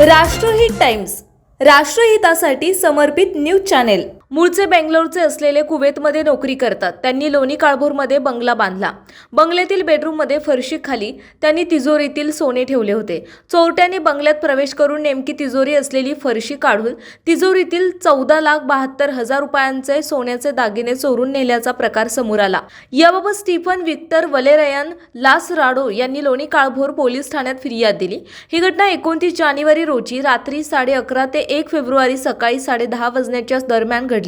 राष्ट्रहित टाइम्स राष्ट्रहितासाठी समर्पित news channel. मूळचे बेंगलोरचे असलेले कुवेतमध्ये नोकरी करतात. त्यांनी लोणी काळभोरमध्ये बंगला बांधला. बंगल्यातील बेडरूममध्ये फरशी खाली त्यांनी तिजोरीतील सोने ठेवले होते. चोरट्यांनी बंगल्यात प्रवेश करून नेमकी तिजोरी असलेली फरशी काढून तिजोरीतील चौदा लाख बहात्तर हजार रुपयांचे सोन्याचे दागिने चोरून नेल्याचा प्रकार समोर आला. याबाबत स्टीफन विक्टर वलेरयन लास राडो यांनी लोणी काळभोर पोलीस ठाण्यात फिर्याद दिली. ही घटना एकोणतीस जानेवारी रोजी रात्री साडे अकरा ते एक फेब्रुवारी सकाळी साडे दहा वाजण्याच्या दरम्यान घडली.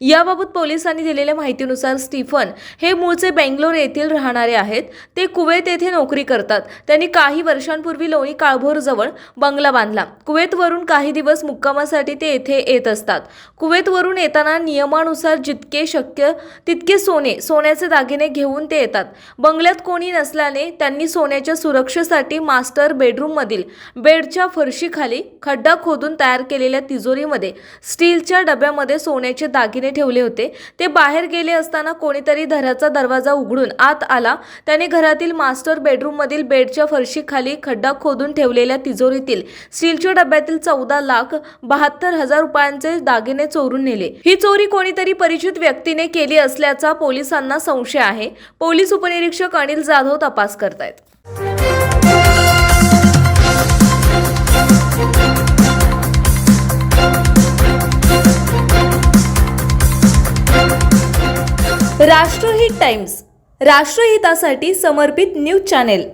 याबाबत पोलिसांनी दिलेल्या माहितीनुसार स्टीफन हे मूळचे बेंगलोर येथील राहणारे आहेत. ते कुवेत येथे नोकरी करतात. त्यांनी काही वर्षांपूर्वी लोणी काळभोरजवळ बंगला बांधला. कुवेतवरून काही दिवस मुक्कामासाठी ते येथे येत असतात. कुवेतवरून येताना नियमानुसार जितके शक्य तितके सोने सोन्याचे दागिने घेऊन ते येतात. बंगल्यात कोणी नसल्याने त्यांनी सोन्याच्या सुरक्षेसाठी मास्टर बेडरूममधील बेडच्या फरशीखाली खड्डा खोदून तयार केलेल्या तिजोरीमध्ये स्टीलच्या डब्यामध्ये सोन्याचे दागिने ठेवले होते. ते बाहेर गेले असताना कोणीतरी घराचा दरवाजा उघडून आत आला. त्याने घरातील मास्टर बेडरूममधील बेडच्या फरशीखाली खड्डा खोदून ठेवलेल्या तिजोरीतील स्टीलच्या डब्यातील चौदा लाख बहात्तर हजार रुपयांचे दागिने चोरून नेले. ही चोरी कोणीतरी परिचित व्यक्तीने केली असल्याचा पोलिसांना संशय आहे. पोलीस उपनिरीक्षक अनिल जाधव तपास करतायत. राष्ट्रहित टाइम्स राष्ट्रहितासाठी समर्पित न्यूज चॅनेल.